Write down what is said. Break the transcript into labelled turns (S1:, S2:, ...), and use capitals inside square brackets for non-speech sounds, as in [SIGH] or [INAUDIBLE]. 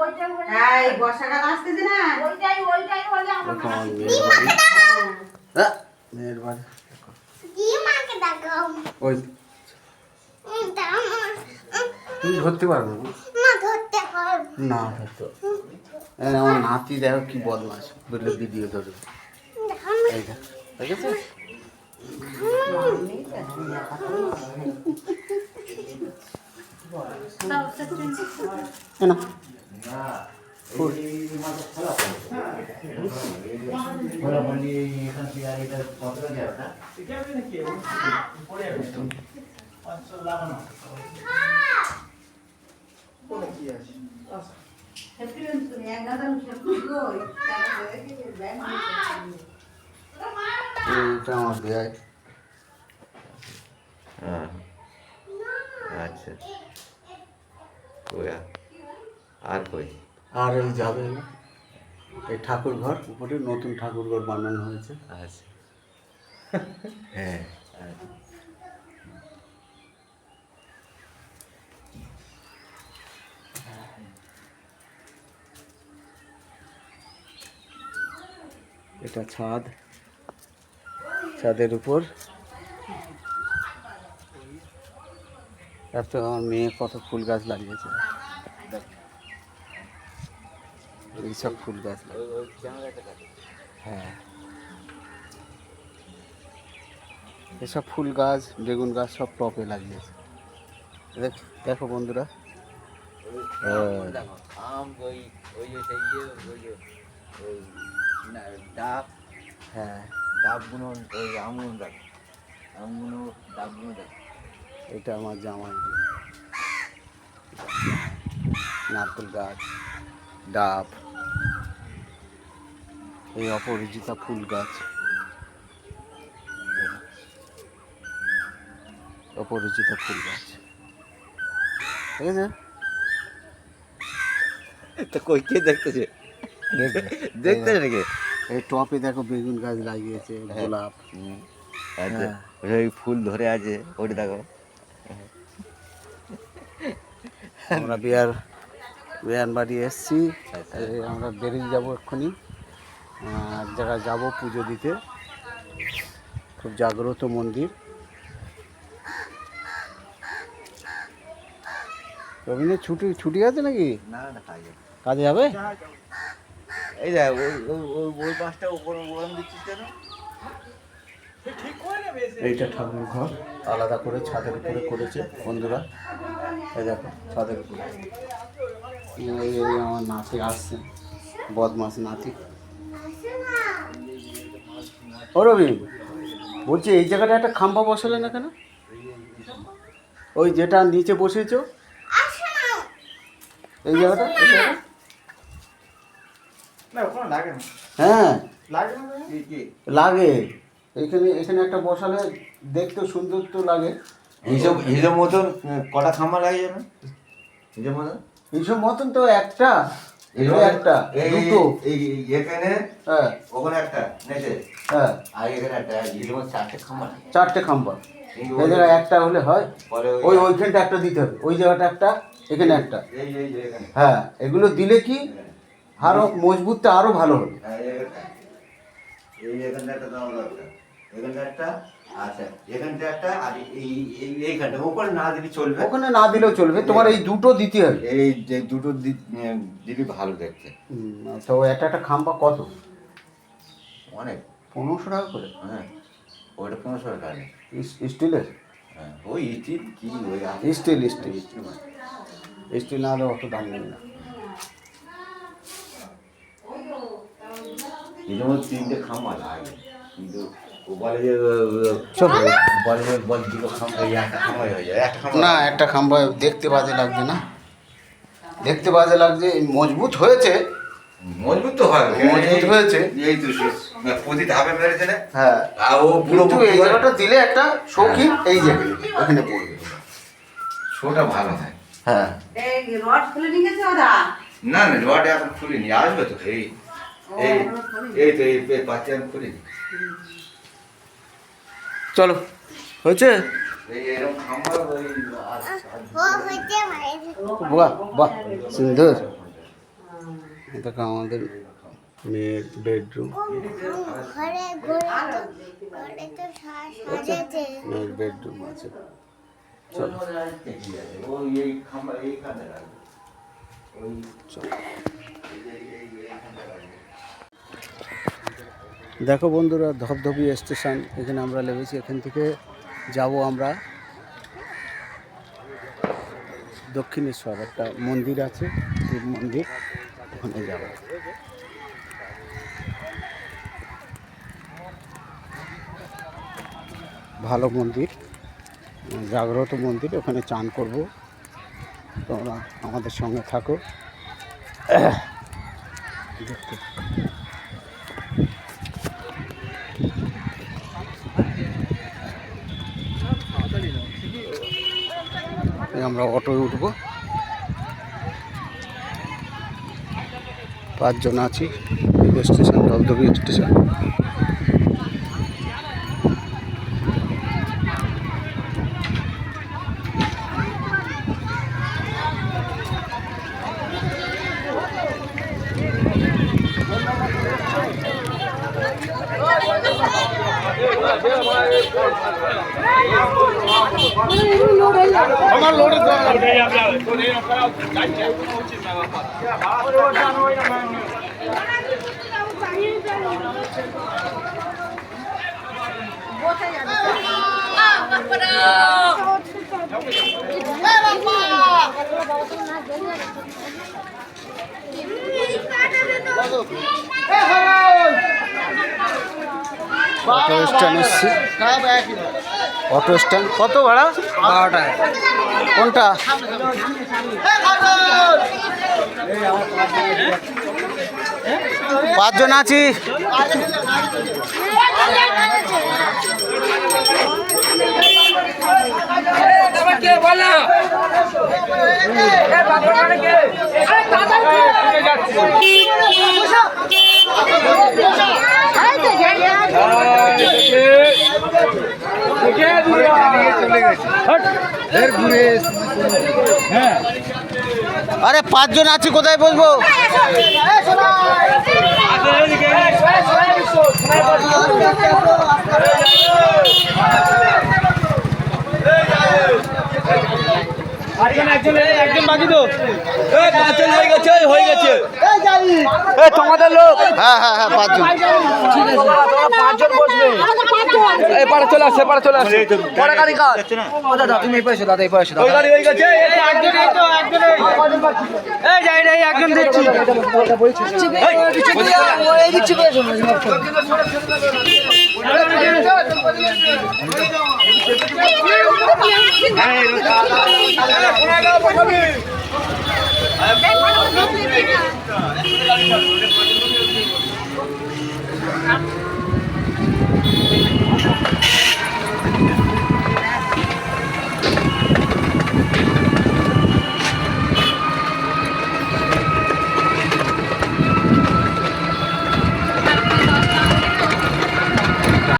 S1: হ্যাঁ এই বর্ষাকাল আসতেছে না?
S2: ওইটাই ওইটাই হলে আমার
S3: মেয়ের বাড়ি
S4: দিয়ে
S3: মেয়ের বাড়ি।
S4: মাকে দেখাও
S3: ওই।
S4: উম, দাও মা। উম,
S3: তুমি ধরতে পারবে না?
S4: ধরতে পারব
S3: না ধরতে এই আমার নাতি দেখো কি বদমাস বললে ভিডিও এ না। এইটা আমার দেয়
S5: হ্যাঁ। আচ্ছা। কই আর? কই
S3: আর এই যাবে না। এই ঠাকুর ঘর উপরে নতুন ঠাকুর ঘর বানানো হয়েছে
S5: আচ্ছা [LAUGHS] হ্যাঁ।
S3: এটা ছাদ ছাদের উপর এত আমার মেয়ে কত ফুল গাছ লাগিয়েছে এইসব ফুল গাছ। হ্যাঁ। এসব ফুল গাছ, বেগুন গাছ সব টপে লাগিয়েছে। দেখ- বন্ধুরা।
S5: ডাব
S3: হ্যাঁ।
S5: ওই আমগুলো
S3: এটা আমার জামাই। নারকেল গাছ, ডাব। এই অপরিচিতা ফুল গাছ। অপরিচিতা ফুল গাছ। ঠিক আছে
S5: তো কই কে দেখতেছে? নাকি?
S3: এই টপে দেখো বেগুন গাছ লাগিয়েছে গোলাপ।
S5: আচ্ছা
S3: হ্যাঁ।
S5: ওই ফুল ধরে আছে ওটা দেখো।
S3: আমরা বিয়ার বিয়ান বাড়ি এসছি। আমরা বেরিয়ে যাব এক্ষুনি। এক জায়গায় যাব পুজো দিতে খুব জাগ্রত মন্দির। রবীন্দ্র ছুটি ছুটি আছে নাকি?
S5: না না খাই
S3: কাজে যাবে?
S5: এই দেখ ওই ওই পাঁচটা দিচ্ছিস কেন?
S3: এইটা ঠাকুর ঘর। আলাদা করে ছাদের উপরে করেছে বন্ধুরা। এই দেখো ছাদের উপরে। এই এই আমার নাতি আসছে বদমাস নাতি। ও রবি বলছি এই জায়গাটা একটা খাম্বা বসালে না কেন? ওই যেটা নিচে বসেছ? এই জায়গাটা? হ্যাঁ। লাগে এখানে এখানে একটা বসালে দেখতে সুন্দর তো লাগে।
S5: হিসেব হিসেব মতন কটা খাম্বা লাগে যাবে হিসেব মতন?
S3: এইসব মতন তো একটা। এই একটা দুটো।
S5: এই এই- এখানে
S3: হ্যাঁ।
S5: ওখানে একটা নেচে।
S3: হ্যাঁ।
S5: আর এখানে একটা হিসেব চারটে খাম্বা
S3: চারটে খাম্বা এই জায়গায় একটা হলে হয় ওই ওইখানটা একটা দিতে হবে ওই জায়গাটা একটা এখানে একটা। হ্যাঁ এগুলো দিলে কি আরও মজবুতটা আরও ভালো হবে।
S5: হ্যাঁ, এই এখানটা। একটা এখানটা একটা আচ্ছা এখানটা একটা আর এই এই এইখানটা ওপরে না দিলে চলবে?
S3: ওখানে না দিলেও চলবে। তোমার এই দুটো দিতে হবে।
S5: এই যে দুটো দিলে ভালো দেখতে।
S3: তো একটা একটা খাম্বা কত?
S5: অনেক।
S3: পনেরোশো টাকা করে।
S5: হ্যাঁ ওইটা পনেরোশো টাকা
S3: স্টিলের?
S5: হ্যাঁ ওই স্টিল কি ওই
S3: স্টিল স্টিল।
S5: মানে।
S3: স্টিল না হলে অত দাম নেই না।
S5: এই যেমন তিনটে খাম্বা লাগে কিন্তু যে যে হয়ে
S3: না একটা খাম্বা দেখতে বাজে লাগছে না। দেখতে বাজে লাগছে মজবুত হয়েছে।
S5: মজবুত তো হয়
S3: মজবুত হয়েছে।
S5: এই তো প্রতি ধাপে মেরেছে না?
S3: হ্যাঁ।
S5: আর ও পুরো
S3: এই জায়গাটা দিলে একটা শৌখিন এই জায়গায় ওখানে পড়বে।
S5: শোটা ভালো হয়।
S3: হ্যাঁ।
S1: এই রড খুলে নিয়ে গেছে ওরা?
S5: না না রড এখন খুলিনি আসবে তো এই এই এই তো এই পাঁচটা আমি খুলিনি।
S3: চলো। হয়েছে? বাহ বাহ সুন্দর দেখো আমাদের মেয়ের বেডরুম
S4: সাজাতে
S3: মেয়ের বেডরুম আছে।
S5: চলো।
S3: চলো। দেখো বন্ধুরা ধপধপি স্টেশন, এখানে আমরা লেগেছি এখান থেকে যাব আমরা। দক্ষিণেশ্বর, একটা মন্দির আছে শিব মন্দির, ওখানে যাব। ভালো মন্দির, জাগ্রত মন্দির, ওখানে চান করব। তোমরা আমাদের সঙ্গে থাকো। দেখতে। আমরা অটোয় উঠবো। পাঁচজন আছি railway station দলদবি station. Auto stand auto stand কত ভাড়া? বারো টাকা কোনটা? পাঁচজন আছি। আরে পাঁচজন আছি কোথায় বসবো
S6: তোমাদের লোক
S3: হ্যাঁ হ্যাঁ হ্যাঁ পাঁচজন
S6: পাঁচজন বসবে এই পারে চলে আসছে পারে চলে আসছে পরে গাড়ি কাজ ও দাদা তুমি এই পাশে দাদা এই পাশে ওই গাড়ি ওই গেছে এই তো একজন এই তো একজন এই যাই রে একজন দেখছি এই দিচ্ছি Thank you.